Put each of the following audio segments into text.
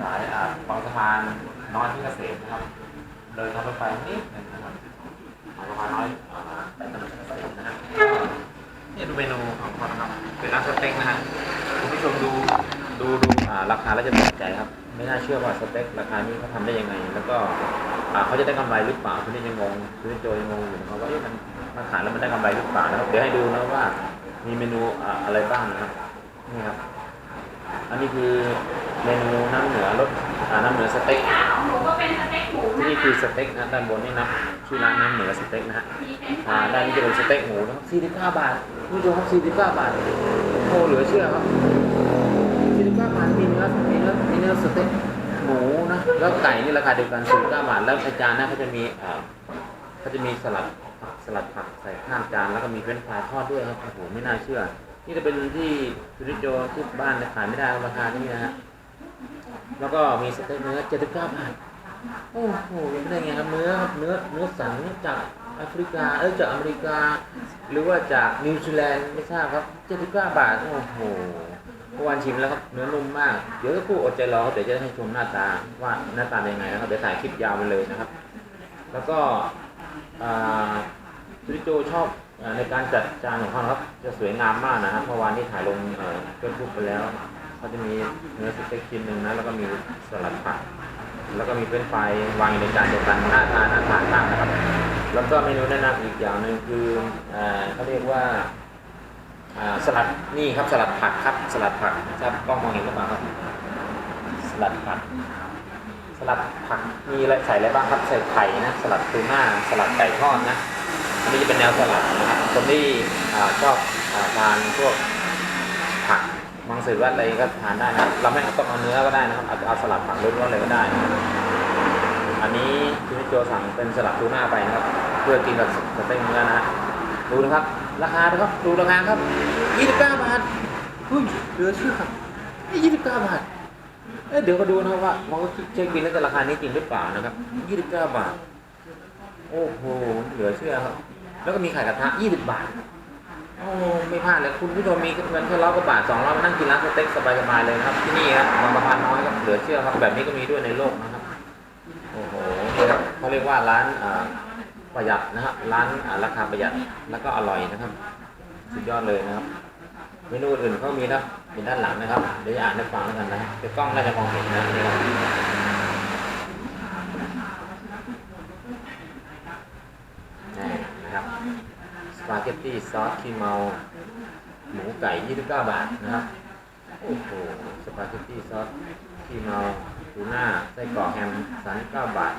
สายอ่าบางสะพานน้อยที่เกษตรนะครับ เลยทางรถไฟนิดหนึงนะครับบางสะพานน้อยอ่าไปถนนเกษตรนะฮะนี่ดูเมนูของเขานะครับเป็นร้านสเต็กนะฮะคุณผู้ชมดูดูดูอ่าราคาแล้วจะตกใจครับ ไม่น่าเชื่อว่าสเต็กราคานี้เขาทำได้ยังไง แล้วก็อ่าเขาจะได้กำไรหรือเปล่าคุณนี่ยังงงคุณนี่โจยังงงอยู่นะครับว่าอ๊ะมันมันขายแล้วมันได้กำไรหรือเปล่านะครับเดี๋ยวให้ดูนะว่ามีเมนูอ่าอะไรบ้างนะครับนี่ครับ อันนี้คือ เมนูน้ำเหนือรสอ่าน้ำเหนือสเต็กของหนูก็เป็นสเต็กหมูที่นะนี่คะคือสเต็กนะด้านบนนี่นะชื่อร้านน้ำเหนือสเต็กนะฮะมีเป็นอ่าด้านนี้จะเป็นสเต็กหมูนะครับ49บาทนี่ดูครับ49บาทโอ้เหลือเชื่อครับ49บาทมีเนื้อมีเนื้อมีเนื้อสเต็กหมูนะแล้วไก่นี่ราคาเดียวกัน49บาทแล้วอาจารย์นะเขาจะมีอ่าเขาจะมีสลัดผักสลัดผักใส่ข้างจานแล้วก็มีเฟรนช์ฟรายทอดด้วยครับโอ้โหไม่น่าเชื่อ นี่จะเป็นที่ฟิลิโจที่บ้านเนี่ยขายไม่ได้ราคานี้นะฮะ แล้วก็มีสเต็กเนื้อ79บเก้าบาทโอ้โหยังไม่ได้ไงครับเนื้อครับเนื้อเนื้อสันจากแอฟริกาเออจากอเมริกา หรือว่าจากนิวซีแลนด์ไม่ทราบครับ79บเก้าบาทโอ้โหเมื่อวานชิมแล้วครับเนื้อนุ่มมาก เดี๋ยวก็คู่อดใจรอเดี๋ยวจะให้ชมหน้าตาว่าหน้าตาเป็นยังไงนะครับเดี๋ยวถ่ายคลิปยาวไปเลยนะครับ แล้วก็อ่าฟิโจชอบอในการจัดจานของเขานะครับ จะสวยงามมากนะครับเมื่อวานนี้ถ่ายลงเฟซบุ๊กไปแล้ว เขาจะมีเนื้อสเต็กชิ้นหนึ่งนะแล้วก็มีสลัดผักแล้วก็มีเป็นช์ฟรายวางอยู่ในจานเดียวกันน่าทานน่าทานมากนะครับ แล้วก็เมนูแนะนำอีกอย่างหนึ่งคืออ่าเขาเรียกว่าอ่าสลัดนี่ครับสลัดผักครับสลัดผักครับกล้องมองเห็นหรือเปล่าครับสลัดผักสลัดผักมีอะไรใส่อะไรบ้างครับใส่ไข่นะสลัดทูน่าสลัดไก่ทอดนะอันนี้จะเป็นแนวสลัดนะครับคนที่ชอบทานพวก มังสวิรัตอะไรก็ทานได้นะครับเราไม่ต้องเอาเนื้อก็ได้นะครับเอาเอาสลัดผักล้วนๆเลยก็ได้นะอันนี้คุณโจสั่งเป็นสลัดทูน่าไปนะครับ เพื่อกินกับสเต็กเนื้อนะฮะดูนะครับ ราคานะครับดูราคาครับ29บาทเฮ้ยเหลือเชื่อครับนี่29บาทเอ้ยเดี๋ยวก็ดูนะครับว่ามันก็เช็คบินแล้วจะราคานี้จริงหรือเปล่านะครับ29บาท โอ้โห เหลือเชื่อครับ แล้วก็มีไข่กระทะ20บาท โอ้ไม่พลาดเลยคุณผู้ชมมีเงินแค่ร้อยกว่าบาทสองร้อยมานั่งกินร้านสเต็กสบายๆเลยนะครับ ที่นี่ครับบางสะพานน้อยครับเหลือเชื่อครับ แบบนี้ก็มีด้วยในโลกนะครับโอ้โหเขาเรียกว่าร้านประหยัดนะครับร้านราคาประหยัดแล้วก็อร่อยนะครับ สุดยอดเลยนะครับเมนูอื่นเขามีนะอยู่ด้านหลังนะครับเดี๋ยวจะอ่านให้ฟังแล้วกันนะเดี๋ยวกล้องน่าจะมองเห็นนะนี่ครับนี่นะครับ ส ปาเกตตี้ซอสคีเมา หมูไก่ 29 บาทนะครับ โอ้โห สปาเกตตี้ซอสคีเมาทูน่าไส้กรอกแฮม 39 บาท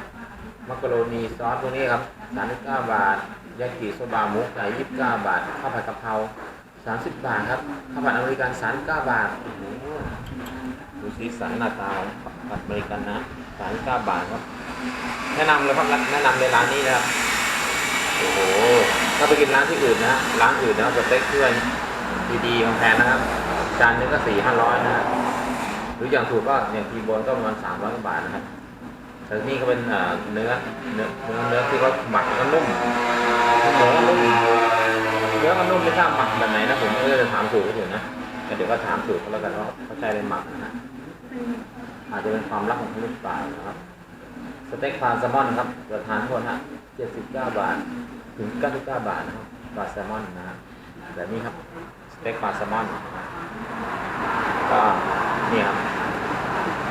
มักกะโรนีซอสพวกนี้ครับ 39 บาท ยากิโซบะหมูไก่ 29 บาท ข้าวผัดกะเพรา 30 บาทครับ ข้าวผัดอเมริกัน 39 บาท โอ้โห ดูสีสันหน้าตาของข้าวผัดอเมริกันนะ39 บาทครับ แนะนำเลยครับ แนะนำเลยร้านนี้นะครับ โอ้โห ถ้าไปกินร้านที่อื่นนะร้านอื่นนะสเต็กเพื่อนดีๆแพงนะครับ จานนึงก็สี่ห้าร้อยนะหรืออย่างถูกก็อย่างทีบนก็ประมาณสามร้อยกว่าบาทนะครับแต่นี่ก็เป็นเนื้อเนื้อเนื้อเนื้อที่เขาหมักแล้วก็นุ่มเนื้อนุ่มเนื้อมันนุ่มไม่ทราบหมักแบบไหนนะผมก็จะถามสูตรเขาอยู่นะแต่เดี๋ยวก็ถามสูตรเขาแล้วกันว่าเขาใช้อะไรหมักนะฮะอาจจะเป็นความลับของเขาหรือเปล่านะครับสเต็กปลาแซลมอนครับราคาทั้งหมดฮะ79บาท ถึง 99 บาทนะครับปลาแซลมอนนะฮะแบบนี้ครับสเต็กปลาแซลมอนก็นี่ครับ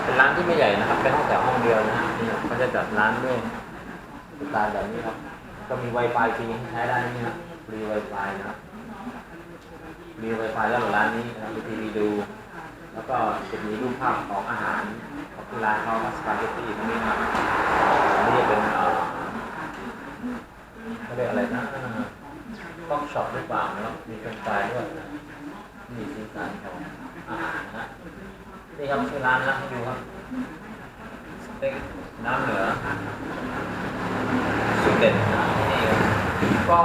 เป็นร้านที่ไม่ใหญ่นะครับเป็นห้องแถวห้องเดียวนะฮะนี่ครับเขาจะจัดร้านด้วยสไตล์แบบนี้ครับ ก็มี Wi-Fi ฟรีใช้ได้นี่ครับฟรี Wi-Fi นะครับมี Wi-Fi แล้วร้านนี้นะครับมีทีวีดู แล้วก็จะมีรูปภาพของอาหารของที่ร้านเขาสปาเกตตี้ตรงนี้นะครับนนี้เป็นเอ่อ เขาเรียกอะไรนะต็อกช็อปหรือเปล่านะมีเป็นไฟด้วยมีสีสันของอาหารนะนี่ครับชื่อร้านนะดูครับสเต็กน้ำเหนือสุดเด็ดนะนี่ก็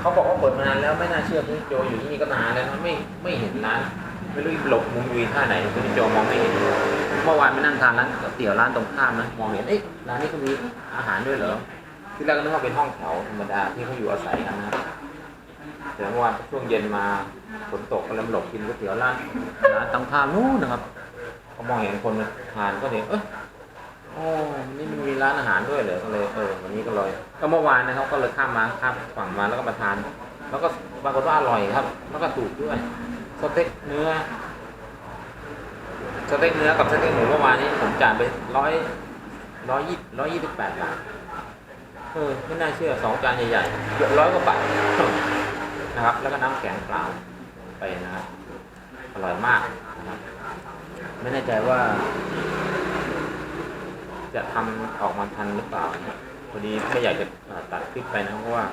เขาบอกว่าเปิดมานานแล้วไม่น่าเชื่อพี่โจอยู่ที่นี่ก็นานแล้วไม่ไม่เห็นร้านไม่รู้หลบมุมวีท่าไหนคุณโจมองไม่เห็นเมื่อวานไปนั่งทานร้านก๋วยเตี๋ยวร้านตรงข้ามนะมองเห็นเอ๊ะร้านนี้เขามีอาหารด้วยเหรอ ที่แรกก็นึกว่าเป็นห้องแถวธรรมดาที่เขาอยู่อาศัยกันนะแต่เมื่อวานช่วงเย็นมาฝนตกก็เลยหลบกินก๋วยเตี๋ยวร้านร้านตรงข้ามนู้นนะครับโอ้ก็มองเห็นคนทานก็เลยเออโอ้นี่มันมีร้านอาหารด้วยเหรอก็เลยเออวันนี้ก็เลยก็เมื่อวานนะครับก็เลยข้ามมาข้ามฝั่งมาแล้วก็มาทาน แล้วก็ปรากฏว่าอร่อยครับ แล้วก็ถูกด้วยสเต็กเนื้อสเต็กเนื้อกับสเต็กหมูเมื่อวานนี้ผมจ่ายไปร้อยร้อยยี่ร้อยยี่สิบแปดบาท เออไม่น่าเชื่อสองจานใหญ่ๆเกือบร้อยกว่าบาทนะครับ แล้วก็น้ำแข็งเปล่าไปนะครับอร่อยมากนะครับ ไม่แน่ใจว่า จะทำออกมาทันหรือเปล่านะพอดีไม่อยากจะเอ่อตัดคลิปไปนะเพราะว่า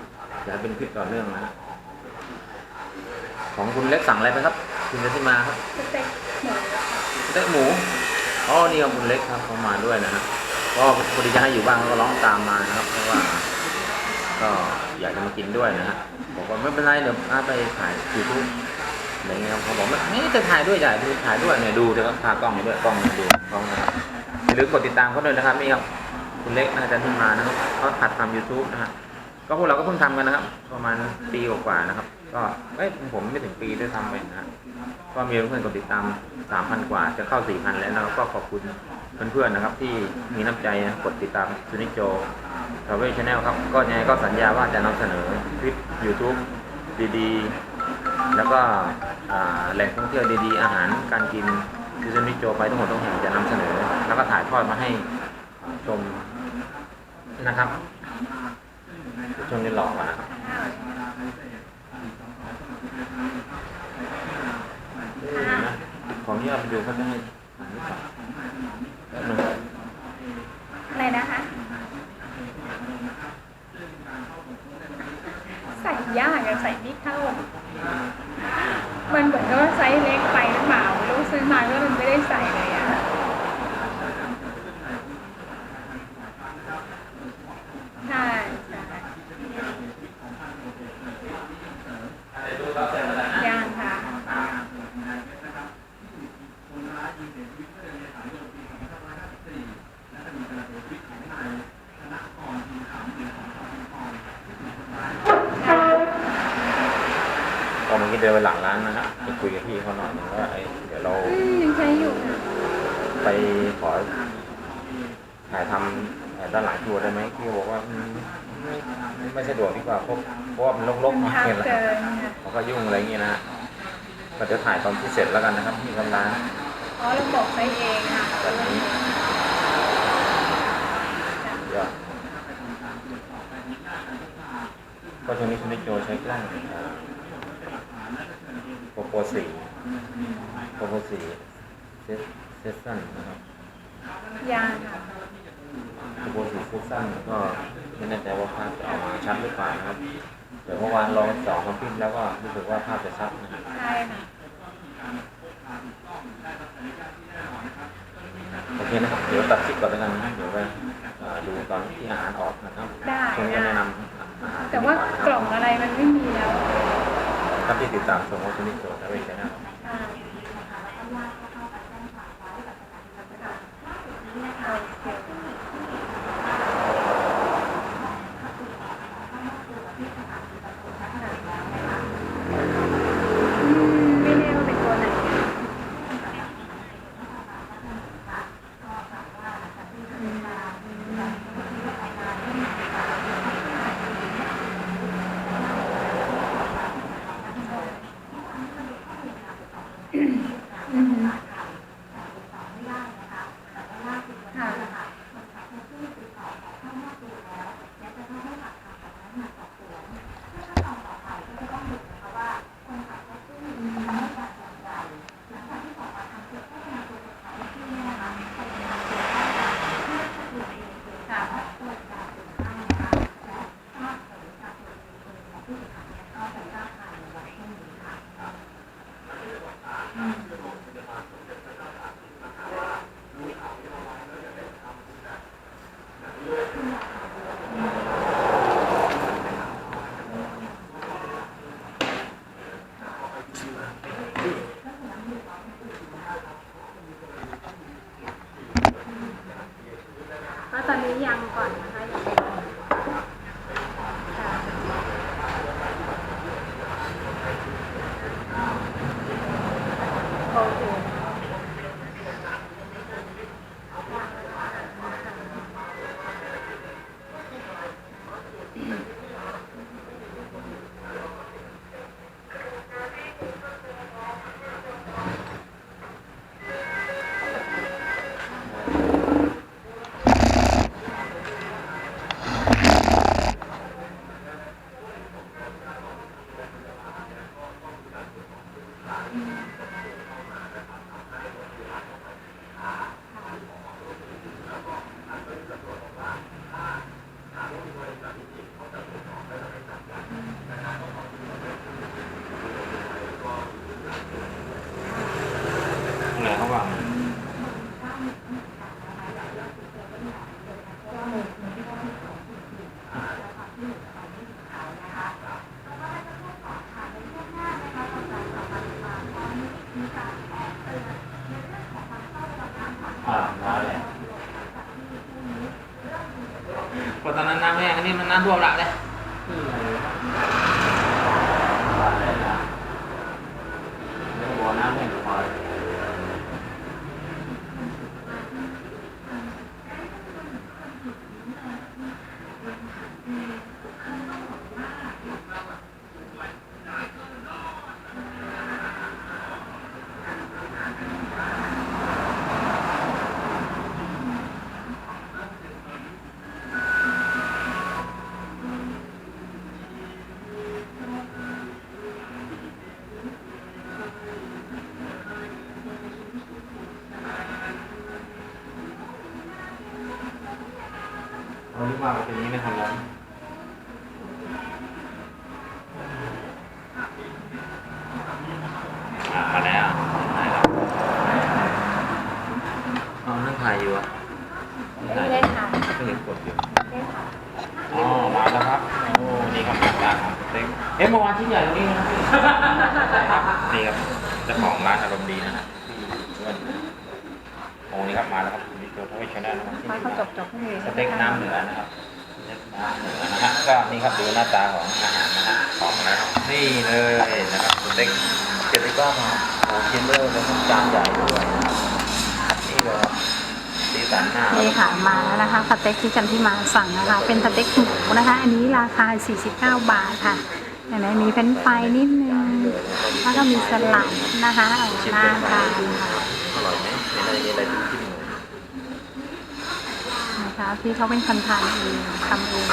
อยากให้เป็นคลิปต่อเนื่องนะฮะของคุณเล็กสั่งอะไรไปครับ คุณเล็กที่มาครับสเต็กหมูสเต็กหมูอ๋อนี่ครับคุณเล็กครับเขามาด้วยนะฮะ ก็พอดีจะให้อยู่บ้างก็ร้องตามมานะครับเพราะว่า ก็อยากจะมากินด้วยนะฮะบอกว่าไม่เป็นไรเดี๋ยวพาไปถ่ายยูทูบอะไรเงี้ยครับเขาบอกว่านี่จะถ่ายด้วยใหญ่ดูถ่ายด้วยเนี่ยดูเดี๋ยวก็พากล้องมาด้วยกล้องมาดูกล้องนะครับอย่าลืมกดติดตามเขาด้วยนะครับนี่ครับคุณเล็กอาจารย์ที่มานะครับเขาหัดทำ YouTube นะฮะก็พวกเราก็เพิ่งทำกันนะครับ ประมาณปีกว่าๆนะครับ ก็เอ้ยผมไม่ถึงปีได้ทำไปนะฮะก็มีเพื่อนกดติดตาม3,000กว่า จะเข้า4,000แล้วนะครับก็ขอบคุณเพื่อนๆนะครับ ที่มีน้ำใจนะกดติดตามซูนิโจทาวเวอร์ชาแนลครับ ก็ยังไงก็สัญญาว่าจะนำเสนอคลิป YouTube ดีๆ แล้วก็แหล่งท่องเที่ยวดีๆ อาหารการกินที่จะมิโจไปทั้งหมดทั้งแห่งจะนำเสนอ แล้วก็ถ่ายทอดมาให้ชมนะครับเดี๋ยวชมจะหลอกก่อนนะครับเอ๊ะนะ ขออนุญาตไปดูเขาจะให้อ่านหรือเปล่าแป๊บนึง อะไรนะคะ ใส่ยากอะใส่ไม่เข้า มันเหมือนกับว่าไซส์เล็กไปหรือเปล่าไม่รู้ซื้อมาก็มันไม่ได้ใส่เลยอะใช่ใช่ยังค่ะ ตอนนี้เดินไปหลังร้านนะฮะไปคุยกับพี่เขาหน่อยนึงว่าไอ้เดี๋ยวเรา อืมยังใช้อยู่ค่ะ ไปขอ ถ่ายทำเอ่อด้านหลังทัวร์ได้ไหมพี่บอกว่าอืมไม่ไม่สะดวกดีกว่าเพราะเพราะว่ามันรกๆมันมากทับเห็นแล้วเกินค่ะเขาก็ยุ่งอะไรอย่างเงี้ยนะฮะก็เดี๋ยวถ่ายตอนที่เสร็จแล้วกันนะครับที่ทำร้านอ๋อเราบอกไซส์เองค่ะแบบนี้ยอดก็ช่วงนี้คุณนิโจใช้กล้องโปรโปรสี่โปรโปรสี่เซสเซสซันนะครับยางค่ะ โปรโปรสี่เซสซันก็ไม่แน่ใจว่าภาพจะออกมาชัดหรือเปล่านะครับเดี๋ยวเมื่อวานลองสองคอมพิวแล้วก็รู้สึกว่าภาพจะชัดนะครับใช่ค่ะโอเคนะครับเดี๋ยวตัดคลิปก่อนแล้วกันนะเดี๋ยวไปเอ่อดูตอนที่อาหารออกนะครับได้ช่วงนี้ได้แนะนำอาหารแต่ว่ากล่องอะไรมันไม่มีแล้วถ้าที่ติดตามชมว่าคุณนิโจทำเองนะใช่อืมไม่แน่ว่าเป็นตัวไหนอืมค่ะค่ะเพราะ ตอนนี้ยังก่อนนะคะโอเค พอตอนนั้นน้ำแห้ งอันนี้มันน้ำท่วมละเลยอืมเดี๋ยวบ่อน้ำแห้งพอ เอาที่ว่าเป็นอย่างนี้นะครับผมอะมาแล้วได้แล้วเอานั่งถ่ายอยู่อะ ไม่ได้ทาน ก็เห็นกดอยู่ไม่ได้ทานอ๋อมาแล้วครับโอ้นี่ครับร้านของเต็งเอ๊ะเมื่อวานที่ใหญ่ตรงนี้นะพี่นี่ครับเจ้าของร้านอารมณ์ดีนะฮะพี่อ้วนโอ้นี่ครับมาแล้วครับมีตัวทวีชแนลนะครับที่ไม้นี่เขาจมาบจบๆให้เลยสเต็กน้ำเหนือนะครับสเต็กน้ำเหนือนะฮะก็นี่ครับดูหน้าตาของอาหารนะฮะของนะครับนี่เลยนะครับสเต็กเจ็ดสิบเก้าบาทโอ้ชิ้นเบอร์แล้วก็จานใหญ่ด้วยนะครับนี่เลยครับ สีสันหน้านี่ค่ะมาแล้วนะคะสเต็กที่จันที่มาสั่งนะคะ เป็นสเต็กหมูนะคะ อันนี้ราคา 49 บาทค่ะเห็นไหมมีเฟรนช์ฟรายนิดนึงแล้วก็มีสลัดนะคะเอาน่าทานค่ะอร่อยไหมเห็นอะไรมีอะไรที่จิ้มหมูนะคะพี่เขาเป็นคนทานเองทำเอง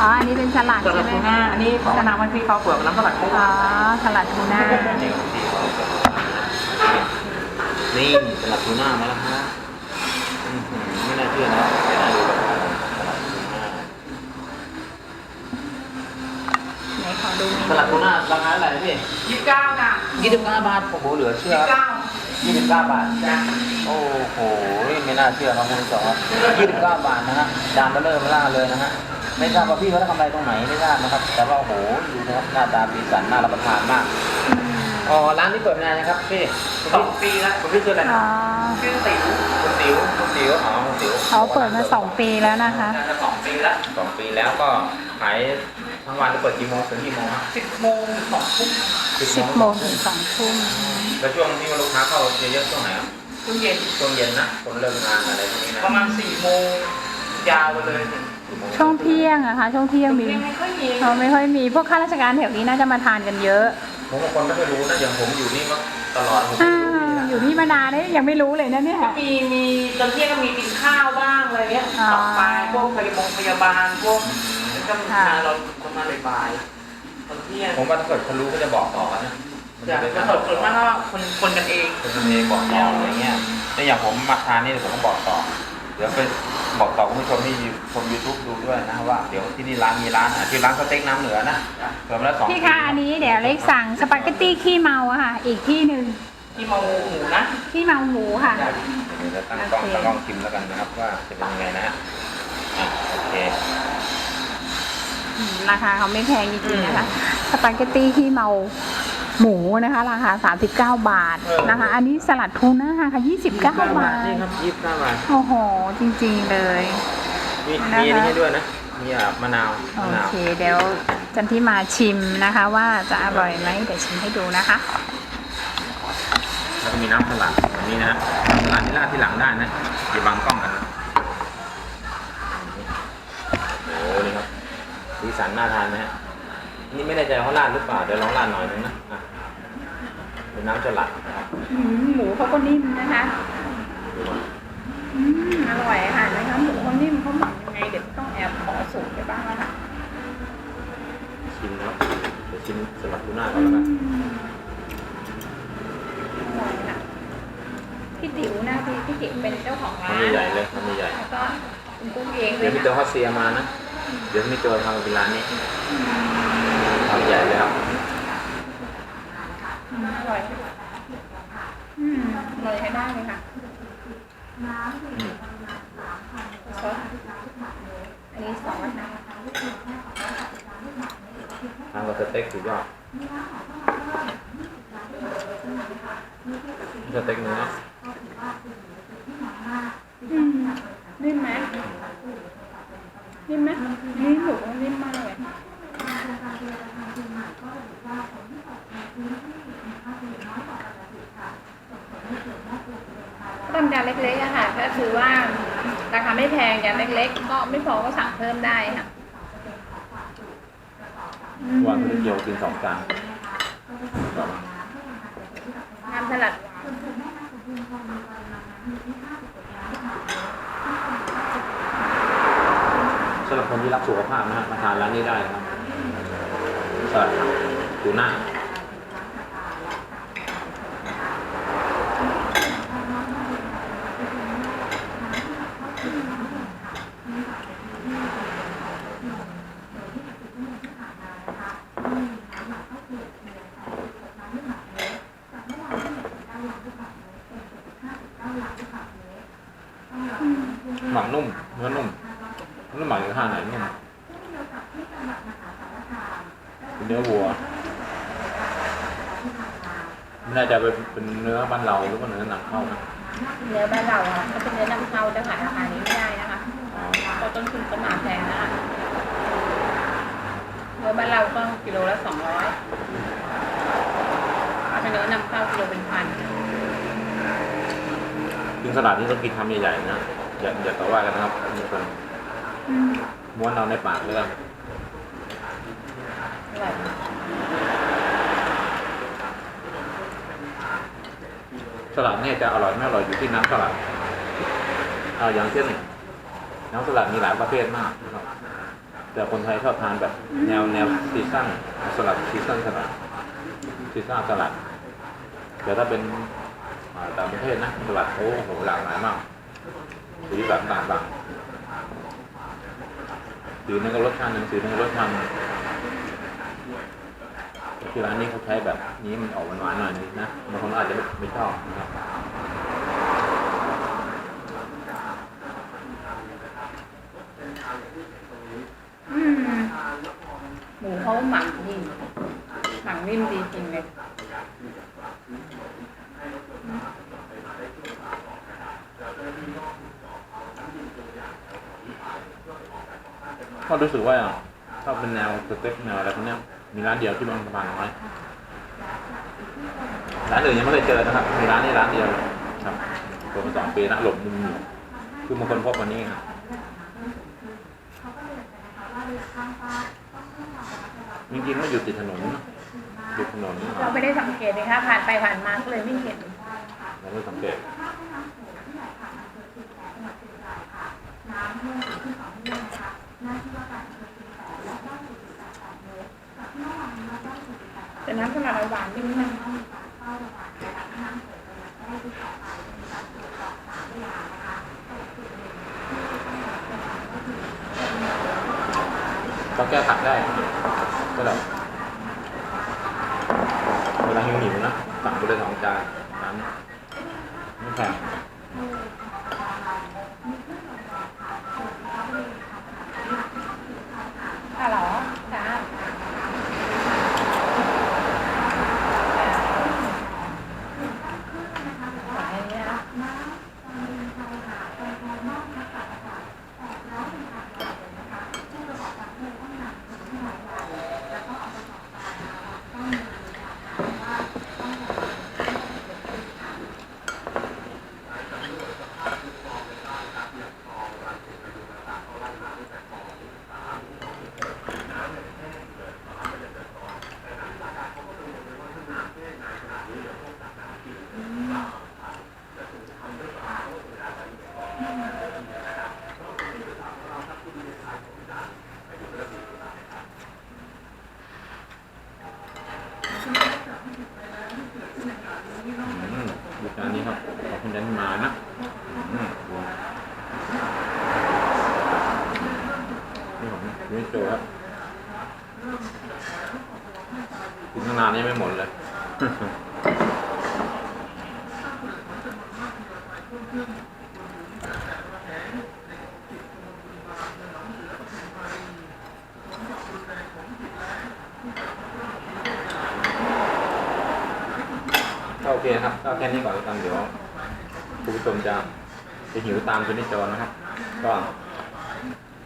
อ๋ออันนี้เป็นสลัดสลัใช่ดไหมทูน่าอันนี้สนามวันพี่เขาเปลือกน้ำสลัดกุ้งอ๋อสลัดทูน่า นี่ครับที่เขาจะนี่สลัดทูน่ามาแล้วฮะอื้อหือไม่น่าเชื่อนะเดี๋ยวนะดูแบบสลัดทูน่าไหนขอดูสลัดทูน่าราคาเท่าไหร่พี่ยี่สิบเก้าจ้ะยี่สิบเก้าบาทโอ้โหเหลือเชื่อยี่สิบเก้ายี่สิบเก้าบาท จ้ะโอ้โห ไม่น่าเชื่อครับคุณผู้ชมครับยี่สิบเก้าบาทนะฮะจานเบลเลอร์เบล่าเลยนะฮะ ไม่ทราบว่าพี่เขาได้กำไรตรงไหนไม่ทราบนะครับ แต่ว่าโอ้โห ดูนะครับหน้าตาสีสันน่ารับประทานมาก อ๋อ ร้านนี้เปิดมานานนะครับพี่สองปีแล้วคุณพี่ชื่ออะไรนะอชื่อติ๋ว ติ๋วคุณติ๋วอ๋อคุณติ๋วเขาเปิดมาสองปีแล้วนะคะ น่าจะสองปีแล้วสองปีแล้วก็ขายทั้งวันเปิดกี่โมงถึงกี่โมงครับสิบโมงสองทุ่มสิบโมงถึงสองทุ่มแล้วช่วงที่ว่าลูกค้าเข้าเยอะๆช่วงไหนครับช่วงเย็นช่วงเย็นนะคนเลิกงานอะไรพวกนี้นะประมาณสี่โมงยาวไปเลยกี่โมช่วงเที่ยงอะคะช่วงเที่ยงมียังไม่ค่อยมีเราไม่ค่อยมีพวกข้าราชการแถวนี้น่าจะมาทานกันเยอะ ผมบางคนไม่เคยรู้นะอย่างผมอยู่นี่มาตลอดผมอ่าไม่รู้นี่นะ อยู่ที่มานานเนี่ยยังไม่รู้เลยนะเนี่ยก็มีมีตอนเที่ยงก็มีกินข้าวบ้างอะไรเงี้ยอ๋อต่อไปพวกพยาบาลพยาบาลพวกแล้วก็มาเราประมาณบ่ายๆตอนเที่ยงผมว่าถ้าเกิดเขารู้ก็จะบอกต่อกันนะมันจะจะเป็นกระสดส่วนมากก็คนคนกันเอง คนทำเองบอกต่ออะไรเงี้ยแต่อย่างผมมาทานนี่ผมก็บอกต่อ เดี๋ยวไปบอกต่อคุณผู้ชมที่ชมยูทูบดูด้วยนะว่าเดี๋ยวที่นี่ร้านมีร้านอะที่ร้านสเต็กน้ำเหนือนะเปิดมาแล้วสองพี่คะอันนี้เดี๋ยวเล็กสั่งสปาเกตตี้ขี้เมาอะค่ะ อีกที่หนึ่ง ที่เมาหมูนะขี้เมาหมูค่ะ เดี๋ยวจะตั้งกล้องโอเค ตั้งกล้องชิมแล้วกันนะครับว่าจะเป็นยังไงนะฮะอะโอเคอืมราคาเขาไม่แพงจริงๆนะคะสปาเกตตี้ขี้เมาหมูนะคะ ราคา 39 บาทนะคะ อันนี้สลัดทูน่าค่ะ 29 บาทนี่ครับยี่สิบเก้าบาทโอ้โห จริงๆเลย มีนะคะ มีอันนี้ให้ด้วยนะมีอะมะนาวโอมะนาว เค เดี๋ยวจันที่มาชิมนะคะ ว่าจะอร่อยไหมเดี๋ยวชิมให้ดูนะคะ แล้วก็มีน้ำสลัดแบบนี้นะฮะสลัดที่ราดที่หลังได้นะอย่าบังกล้องกันนะโอ้โหนี่ครับสีสันน่าทานนะฮะนี่ไม่แน่ใจว่าเขาราดหรือเปล่าเดี๋ยวลองราดหน่อยนึงนะอะเป็นน้ำสลัดนะครับอืมหมูเขาก็นิ่มนะคะดูก่อนอืมอร่อยค่ะนะคะหมูเขานิ่มเขาหมักยังไงเดี๋ยวต้องแอบขอสูตรไปบ้างแล้วค่ะชิมนะครับเดี๋ยวชิมสลัดทูน่าก่อนแล้วกัน อร่อยค่ะ พี่ติ๋วนะพี่พี่ติ๋วเป็นเจ้าของร้านทำใหญ่ๆเลยทำใหญ่แล้วก็คุณกุ้งเองๆเลเดี๋ยยวมีตัวนะฮอตเซียมานะ เดี๋ยวมีตัวทำเป็นร้านนี้ทำใหญ่เลยครับอืมอร่อยอืมอร่อยใช้ได้เลยค่ะอืมซอสอันนี้ซอสนะทำกับสเต็กสุดยอดสเต็กเนื้อ อืมนิ่มไหม นิ่มไหมนี่หมูนิ่มมากเลย ต้นยาเล็กๆอะค่ะ ก็คือว่าราคาไม่แพงยาเล็กๆ ก็ ไม่พอก็สั่งเพิ่มได้ค่ะวันนี้เดียวกินสองจานน้ำสลัดสำหรับคนที่รักสุขภาพนะฮะมาทานร้านนี้ได้นะครับสลัดผักทูน่า หมักนุ่มเนื้อนุ่มเนื้อหมักอยู่ท่าไหนนุ่มเป็นเนื้อวัวไม่น่าจะเป็นเป็นเนื้อบ้านเราหรือว่าเนื้อหนังเข้านะ เนื้อบ้านเราอะถ้าเป็นเนื้อนำเข้าจะขายราคานี้ไม่ได้นะคะ อ๋อ เพราะต้นทุนต้นหมาแพงนะคะ เนื้อบ้านเราก็กิโลละสองร้อยถ้าเป็นเนื้อนำเข้ากิโลเป็นพันกินสลัดนี่ต้องกินคำใหญ่ๆนะ อย่าอย่าต่อว่ากันนะครับมีคนม้วนเอาในปากเลยอร่อยสลัดเนี่ยจะอร่อยไม่อร่อยอยู่ที่น้ำสลัด เอาอย่างเช่นน้ำสลัดมีหลายประเภทมากนะครับ แต่คนไทยชอบทานแบบแนวแนวซีซั่นสลัดซีซั่นสลัดซีซั่นสลัด แต่ถ้าเป็นต่างประเทศนะสลัดโอ้โหหลากหลายมากสีสันต่างๆสีนึงก็รสชาติหนึ่งสีนึงก็รสชาติหนึ่งที่ร้านนี้เขาใช้แบบนี้มันออกหวานๆหน่อยนึงนะบางคนอาจจะไม่ชอบนะครับ หมูเขาหมักดีหมักนิ่มดีจริงเลยก็รู้สึกว่าชอบเป็นแนวสเต็กแนวอะไรพวกเนี้ยมีร้านเดียวที่บางสะพานน้อยร้านอื่นยังไม่เคยเจอนะครับมีร้านนี้ร้านเดียวครับเปิดมาสองปีนะหลบมุมอยู่คือบางคนพบวันนี้ครับ จริงๆมันอยู่ติดถนนนะติดถนนเราไม่ได้สังเกตเลยค่ะผ่านไปผ่านมาก็เลยไม่เห็นเราไม่สังเกตแต่น้ำสลัดเราหวานนิ่มมากก็แก้ขัดได้ ก็แบบเวลาหิวหิวๆนะสั่งไปเลยสองจานร้านนี้ไม่แพง อะเหรอจ้าขายอย่างนี้นะ อื อันนี้ครับ ขอบคุณยันมานะอืมนี่ผมไม่โจครับกินตั้งนานยังไม่หมดเลย เคนะครับก็แค่นี้ก่อนแล้วกันเดี๋ยวผู้ชมจะจะหิวตามชนิดจอนะครับ ก็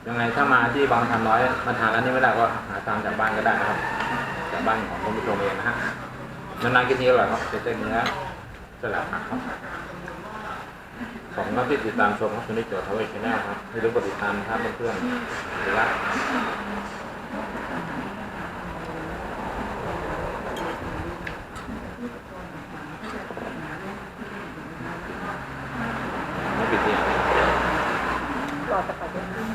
ยังไงถ้ามาที่บางทำน้อยมาทานร้านนี้ไม่ได้ก็หาทานจากบ้านก็ได้นะครับ จากบ้านของคุณผู้ชมเองนะฮะนานๆกินทีอร่อยครับสเต็กเนื้อสลัดผักครับของนักที่ติดตามชมครับคุณได้โจทย์ทวเวชแนลครับไม่รู้กดติดตามนะครับเพื่อนๆหรือว่า ไม่ปิดเนี่ย รอสปาเกตตี้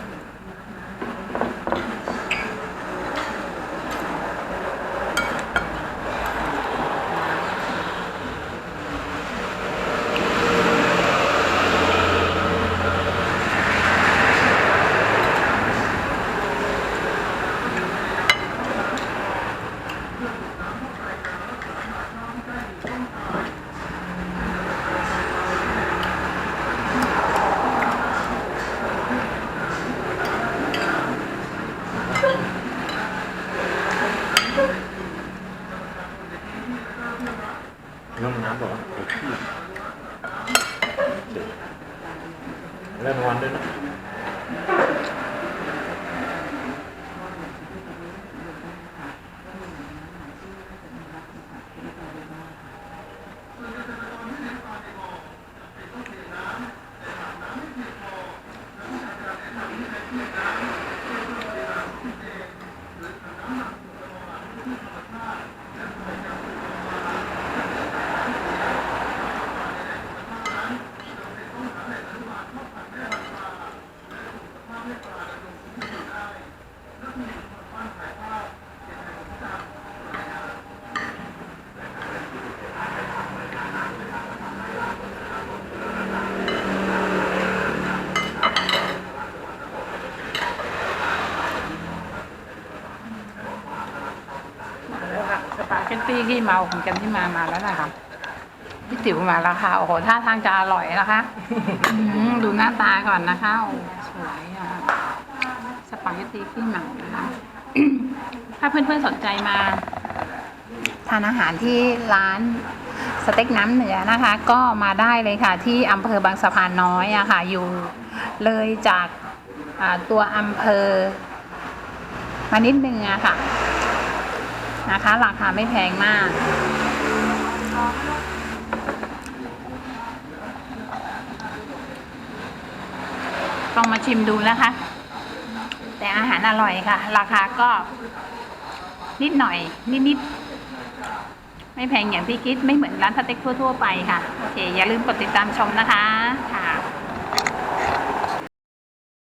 น้องน้ำบอกว่าเดี๋ยวขี้เจ็บเล่นวันด้วยนะ แปาเกตตี้ที่เมาของกันที่มามาแล้วนะคะพี่ติ๋วมาแล้วค่ะ โอ้โหท่าทางจะอร่อยนะคะดูหน้าตาก่อนนะคะโอ้สวยอะสปาเกตตี้ที่เมานะคะถ้าเพื่อนๆสนใจมาทานอาหารที่ร้านสเต็กน้ำเหนือนะคะ ก็มาได้เลยค่ะ ที่อำเภอบางสะพานน้อยอะค่ะ อยู่เลยจากตัวอำเภอมานิดนึงอะค่ะ นะคะ ราคาไม่แพงมากลองมาชิมดูนะคะ แต่อาหารอร่อยค่ะ ราคาก็นิดหน่อย นิดๆ ไม่แพงอย่างที่คิดไม่เหมือนร้านสเต็กทั่ว ๆ ไปค่ะ โอเค อย่าลืมกดติดตามชมนะคะค่ะ